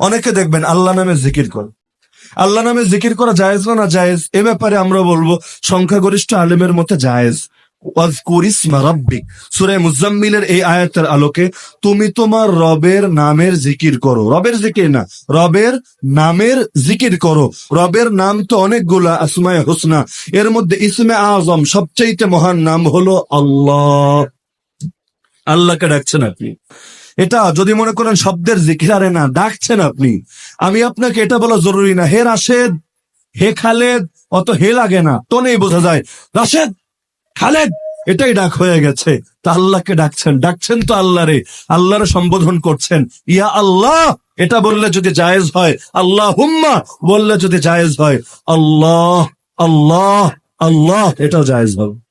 অনেকে দেখবেন আল্লাহ নামে জিকির করে। আল্লাহ নামে জিকির করা জায়েজ না না জায়েজ? এ ব্যাপারে আমরা বলব, সংখ্যাগরিষ্ঠ আলেমের মতে জায়েজ। মুজাম্মিলের এই আয়াতের আলোকে তুমি তোমার রবের নামের জিকির করো। রবের জিকির না, রবের নামের জিকির করো। রবের নাম তো অনেকগুলা, আসমায়ে হোসনা। এর মধ্যে ইসমে আজম সবচাইতে মহান নাম হলো আল্লাহ। আল্লাহকে ডাকছেন আপনি। এটা যদি মনে করেন শব্দের জিকির, আরে না, ডাকছেন আপনি। আমি আপনাকে এটা বলা জরুরি না। হে রাশেদ, হে খালেদ, অত হে লাগে না। তো নেই বোঝা যায়। রাশেদ, খালেদ, এটাই ডাক হয়ে গেছে। তা আল্লাহকে ডাকছেন। ডাকছেন তো আল্লাহ রে আল্লাহরে সম্বোধন করছেন। ইয়া আল্লাহ, এটা বললে যদি জায়েজ হয় আল্লাহ হুম্মা বললে যদি জায়েজ হয়, আল্লাহ আল্লাহ আল্লাহ, এটাও জায়েজ হবে।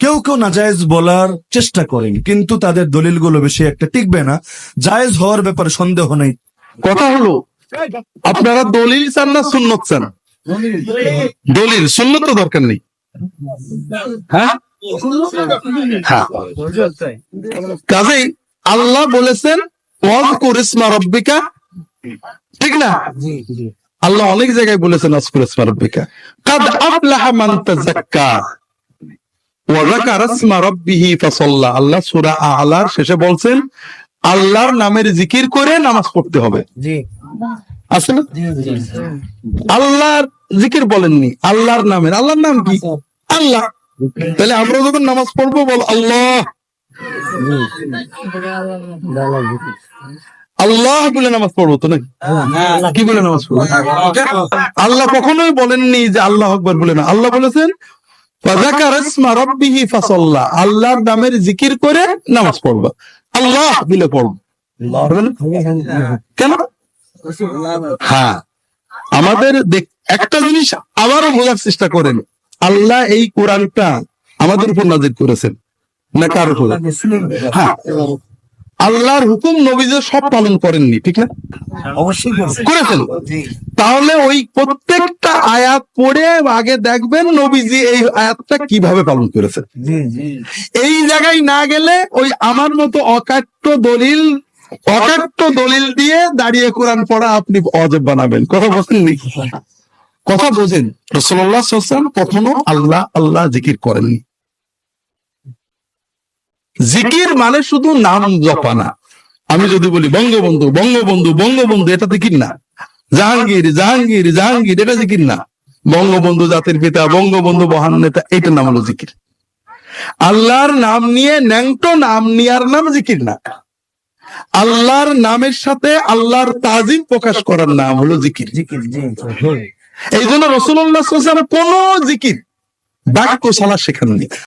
কেউ কেউ নাজায়েজ বলার চেষ্টা করেন, কিন্তু তাদের দলিলগুলো বেশি একটা টিকবে না। জায়েজ হওয়ার ব্যাপারে সন্দেহ নেই। কথা হলো, আপনারা দলিল চান না সুন্নত চান? দলিল, সুন্নত তো দরকার নেই। হ্যাঁ? হ্যাঁ। কাজেই আল্লাহ বলেছেন রব্বিকা। ঠিক না? আল্লাহ অনেক জায়গায় বলেছেন, ওয়াজ করিসমা রব্বিকা। কাদ আফলাহা মান তাযাক্কা। আল্লাহ সূরা আলার শেষে বলছেন আল্লাহর নামের জিকির করে নামাজ পড়তে হবে। আছে না? আল্লাহর জিকির বলেননি আল্লাহর নামের। আল্লাহর নাম কি? আল্লাহ। তাহলে আমরা যখন নামাজ পড়ব বল আল্লাহ। আল্লাহ বলে নামাজ পড়ব তো নাকি? কি বলে নামাজ পড়ব? আল্লাহ কখনোই বলেননি যে আল্লাহ আকবর বলে না। আল্লাহ বলেছেন আল্লাহর নামের জিকির করে নামাজ পড়ব। আল্লাহ বিলে পড়ব। কেন? হ্যাঁ। আমাদের একটা জিনিস আবারও বোঝার চেষ্টা করেন। আল্লাহ এই কোরআনটা আমাদের উপর নাজির করেছেন। না কারও হ্যাঁ। আল্লাহর হুকুম নবীদের সব পালন করেননি ঠিক না? অবশ্যই করেছেন। তাহলে ওই প্রত্যেকটা আয়াত পড়ে আগে দেখবেন নবীজি এই আয়াতটা কীভাবে পালন জি এই জায়গায় না গেলে ওই আমার মতো অকাট্য দলিল অকাট্য দলিল দিয়ে দাঁড়িয়ে কোরআন পড়া আপনি অজব বানাবেন। কথা বোঝেননি কথা বোঝেন। রসল্লাহ কখনো আল্লাহ আল্লাহ জিকির করেননি। জিকির মানে শুধু নাম জপা না আমি যদি বলি বঙ্গবন্ধু বঙ্গবন্ধু বঙ্গবন্ধু, এটা জিকির না। জাহাঙ্গীর জাহাঙ্গীর জাহাঙ্গীর, এটা জিকির না। বঙ্গবন্ধু জাতির পিতা, বঙ্গবন্ধু মহান নেতা, এটার নাম হলো জিকির। আল্লাহর নাম নিয়ে ন্যাংটো নাম নেওয়ার নাম জিকির না। আল্লাহর নামের সাথে আল্লাহর তাজিম প্রকাশ করার নাম হলো জিকির। এই জন্য রসুল্লাহ কোন জিকির বাক্যশালা শেখাননি